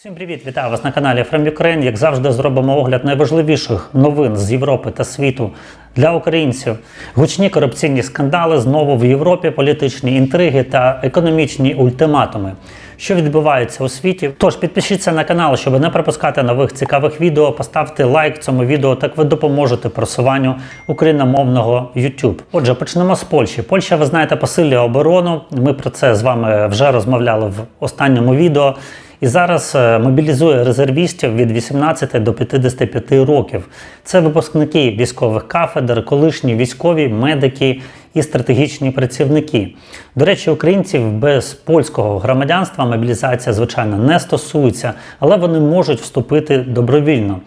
Всім привіт, вітаю вас на каналі From Ukraine. Як завжди, зробимо огляд найважливіших новин з Європи та світу для українців. Гучні корупційні скандали знову в Європі, політичні інтриги та економічні ультиматуми. Що відбувається у світі? Тож підпишіться на канал, щоб не пропускати нових цікавих відео. Поставте лайк цьому відео, так ви допоможете просуванню україномовного YouTube. Отже, почнемо з Польщі. Польща, ви знаєте, посилює оборону. Ми про це з вами вже розмовляли в останньому відео. І зараз е, мобілізує резервістів від 18 до 55 років. Це випускники військових кафедр, колишні військові, медики і стратегічні працівники. До речі, українців без польського громадянства мобілізація, звичайно, не стосується, але вони можуть вступити добровільно.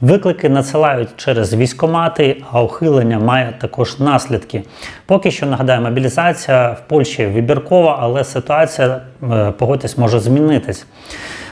Виклики надсилають через військомати, а ухилення має також наслідки. Поки що нагадаю, мобілізація в Польщі вибіркова, але ситуація, е, погодьтесь, може змінитись.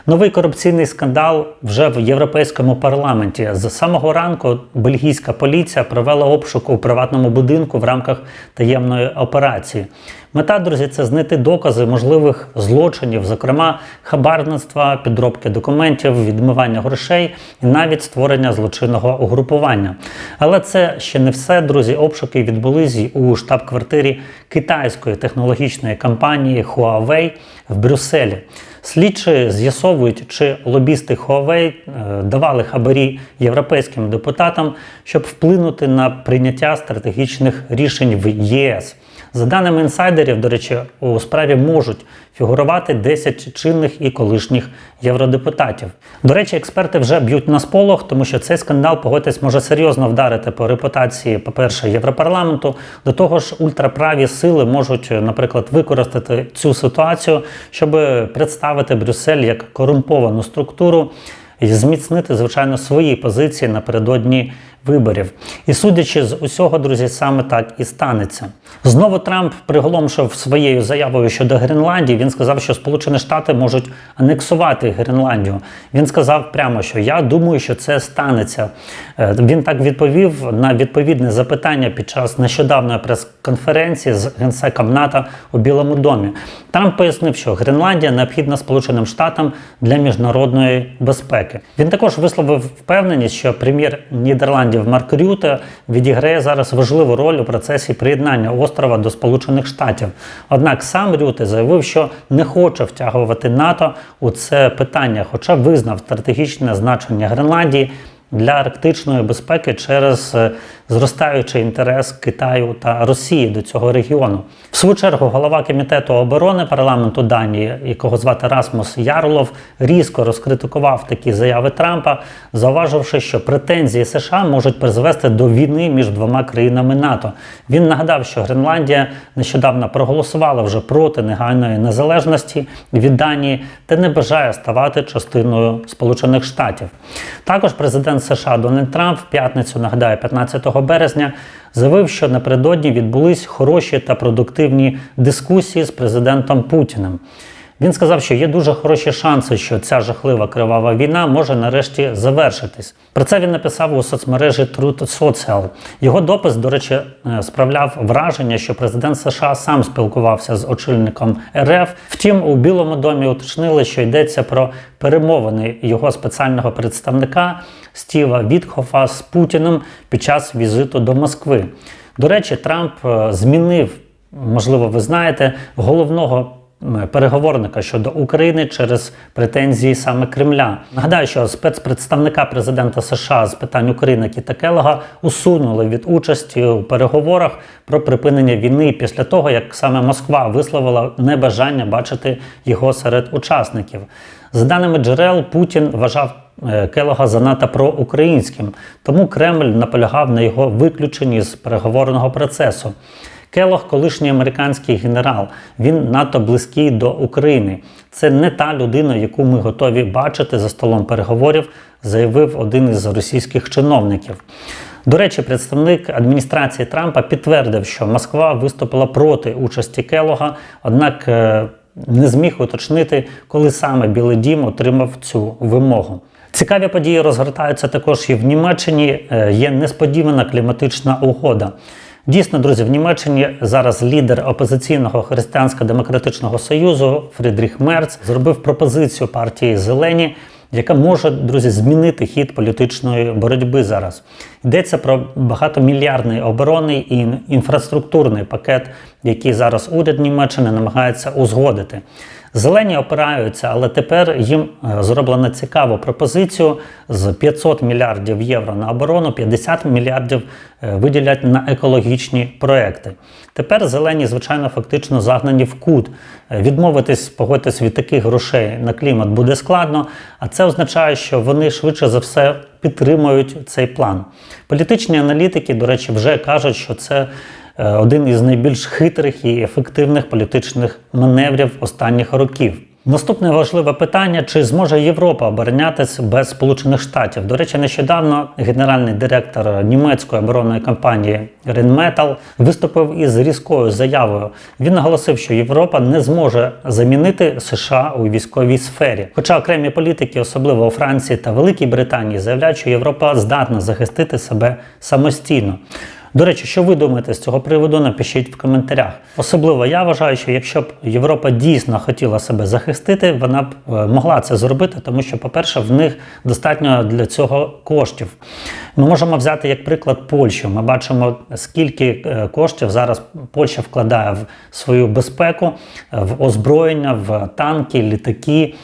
Новий корупційний скандал вже в європейському парламенті. З самого ранку бельгійська поліція провела обшук у приватному будинку в рамках таємної операції. Мета, друзі, це знайти докази можливих злочинів, зокрема хабарництва, підробки документів, відмивання грошей і навіть створення злочинного угрупування. Але це ще не все, друзі. Обшуки відбулись у штаб-квартирі китайської технологічної компанії Huawei в Брюсселі. Слідчі з'ясовують, чи лобісти Huawei е, давали хабарі європейським депутатам, щоб вплинути на прийняття стратегічних рішень в ЄС. За даними інсайдерів, до речі, у справі можуть фігурувати 10 чинних і колишніх євродепутатів. До речі, експерти вже б'ють на сполох, тому що цей скандал, погодьтесь, може серйозно вдарити по репутації, по-перше, Європарламенту. До того ж, ультраправі сили можуть, наприклад, використати цю ситуацію, щоб представити Брюссель як корумповану структуру і зміцнити, звичайно, свої позиції напередодні виборів. І судячи з усього, друзі, саме так і станеться. Знову Трамп приголомшив своєю заявою щодо Гренландії. Він сказав, що Сполучені Штати можуть анексувати Гренландію. Він сказав прямо, що я думаю, що це станеться. Е, Він так відповів на відповідне запитання під час нещодавної прес-конференції з генсеком НАТО у Білому домі. Трамп пояснив, що Гренландія необхідна Сполученим Штатам для міжнародної безпеки. Він також висловив впевненість, що прем'єр Нідерландів Марк Рюте відіграє зараз важливу роль у процесі приєднання острова до Сполучених Штатів. Однак сам Рюте заявив, що не хоче втягувати НАТО у це питання, хоча визнав стратегічне значення Гренландії для арктичної безпеки через е, зростаючий інтерес Китаю та Росії до цього регіону. В свою чергу голова комітету оборони парламенту Данії, якого звати Расмус Ярлов, різко розкритикував такі заяви Трампа, зауваживши, що претензії США можуть призвести до війни між двома країнами НАТО. Він нагадав, що Гренландія нещодавно проголосувала вже проти негайної незалежності від Данії та не бажає ставати частиною Сполучених Штатів. Також президент США Дональд Трамп в п'ятницю нагадаю 15 березня заявив, що напередодні відбулись хороші та продуктивні дискусії з президентом Путіним. Він сказав, що є дуже хороші шанси, що ця жахлива кривава війна може нарешті завершитись. Про це він написав у соцмережі Truth Social. Його допис, до речі, е, справляв враження, що президент США сам спілкувався з очільником РФ. Втім, у Білому домі уточнили, що йдеться про перемовини його спеціального представника Стіва Вітхофа з Путіним під час візиту до Москви. До речі, Трамп е, змінив, можливо, ви знаєте, головного переговорника щодо України через претензії саме Кремля. Нагадаю, що спецпредставника президента США з питань України Кіта Келога усунули від участі у переговорах про припинення війни після того, як саме Москва висловила небажання бачити його серед учасників. За даними джерел, Путін вважав е, Келога занадто проукраїнським, тому Кремль наполягав на його виключенні з переговорного процесу. Келох, колишній американський генерал, він надто близький до України. Це не та людина, яку ми готові бачити за столом переговорів, заявив один із російських чиновників. До речі, представник адміністрації Трампа підтвердив, що Москва виступила проти участі Келога, однак е, не зміг уточнити, коли саме Білий Дім отримав цю вимогу. Цікаві події розгортаються також і в Німеччині. Е, Є несподівана кліматична угода. Дійсно, друзі, в Німеччині зараз лідер опозиційного християнсько-демократичного союзу Фрідріх Мерц зробив пропозицію партії Зелені, яка може, друзі, змінити хід політичної боротьби зараз. Йдеться про багатомільярдний оборонний і інфраструктурний пакет, який зараз уряд Німеччини намагається узгодити. Зелені опираються, але тепер їм е, зроблено цікаву пропозицію з 500 мільярдів євро на оборону, 50 мільярдів е, виділять на екологічні проекти. Тепер зелені, звичайно, фактично загнані в кут. Е, Відмовитись, погодьтесь від таких грошей на клімат буде складно, а це означає, що вони швидше за все підтримують цей план. Політичні аналітики, до речі, вже кажуть, що це один із найбільш хитрих і ефективних політичних маневрів останніх років. Наступне важливе питання: чи зможе Європа оборонятися без Сполучених Штатів? До речі, нещодавно генеральний директор німецької оборонної компанії Rheinmetall виступив із різкою заявою. Він наголосив, що Європа не зможе замінити США у військовій сфері. Хоча окремі політики, особливо у Франції та Великій Британії, заявляють, що Європа здатна захистити себе самостійно. До речі, що ви думаєте з цього приводу? Напишіть в коментарях. Особливо я вважаю, що якщо б Європа дійсно хотіла себе захистити, вона б е, могла це зробити, тому що, по-перше, в них достатньо для цього коштів. Ми можемо взяти як приклад Польщу. Ми бачимо, скільки е, коштів зараз Польща вкладає в свою безпеку, в озброєння, в танки, літаки.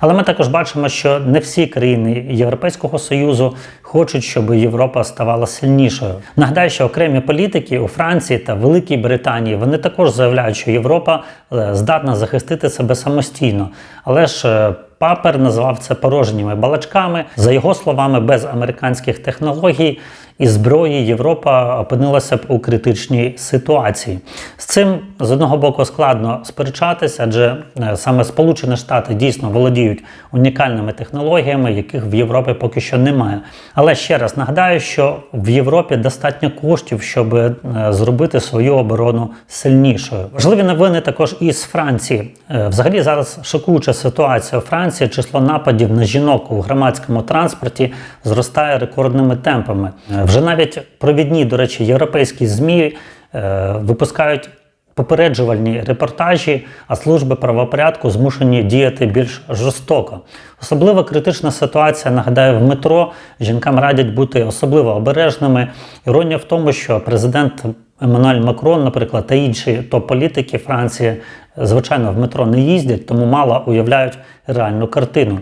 Але ми також бачимо, що не всі країни Європейського союзу хочуть, щоб Європа ставала сильнішою. Нагадаю, що окремі політики у Франції та Великій Британії вони також заявляють, що Європа е, здатна захистити себе самостійно. Але ж е, Папер назвав це порожніми балачками. За його словами, без американських технологій і зброї Європа опинилася б у критичній ситуації. З цим з одного боку складно сперечатися, адже е, саме Сполучені Штати дійсно володіють унікальними технологіями, яких в Європі поки що немає. Але ще раз нагадаю, що в Європі достатньо коштів, щоб е, зробити свою оборону сильнішою. Важливі новини також із Франції. Е, Взагалі зараз шокуюча ситуація у Франції. Число нападів на жінок у громадському транспорті зростає рекордними темпами. Е, Вже навіть провідні, до речі, європейські змі е, випускають попереджувальні репортажі, а служби правопорядку змушені діяти більш жорстоко. Особливо критична ситуація, нагадаю, в метро жінкам радять бути особливо обережними. Іронія в тому, що президент Еммануель Макрон, наприклад, та інші топ-політики Франції, звичайно, в метро не їздять, тому мало уявляють реальну картину.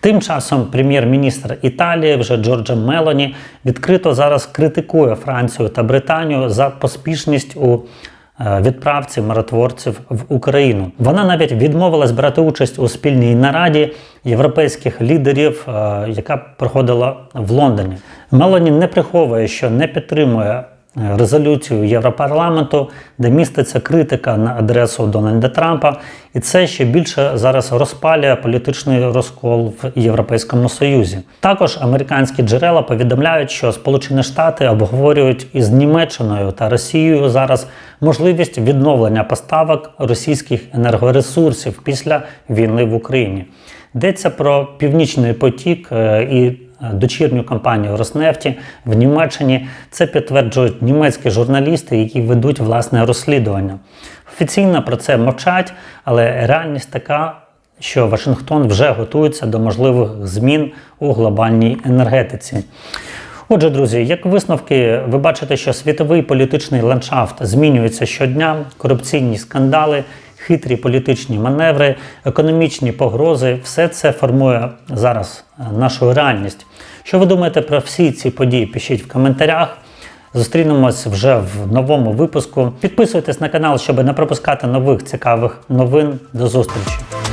Тим часом прем'єр-міністр Італії, вже Джорджа Мелоні, відкрито зараз критикує Францію та Британію за поспішність у е, відправці миротворців в Україну. Вона навіть відмовилась брати участь у спільній нараді європейських лідерів, е, яка проходила в Лондоні. Мелоні не приховує, що не підтримує резолюцію Європарламенту, де міститься критика на адресу Дональда Трампа, і це ще більше зараз розпалює політичний розкол в Європейському Союзі. Також американські джерела повідомляють, що Сполучені Штати обговорюють із Німеччиною та Росією зараз можливість відновлення поставок російських енергоресурсів після війни в Україні. Йдеться про північний потік е, і дочірню компанію Роснефті в Німеччині. Це підтверджують німецькі журналісти, які ведуть власне розслідування. Офіційно про це мовчать, але реальність така. Що Вашингтон вже готується до можливих змін у глобальній енергетиці. Отже, друзі, як висновки, ви бачите, що світовий політичний ландшафт змінюється щодня, корупційні скандали, хитрі політичні маневри, економічні погрози все це формує зараз е, нашу реальність. Що ви думаєте про всі ці події? Пишіть в коментарях. Зустрінемось вже в новому випуску. Підписуйтесь на канал, щоб не пропускати нових цікавих новин. До зустрічі!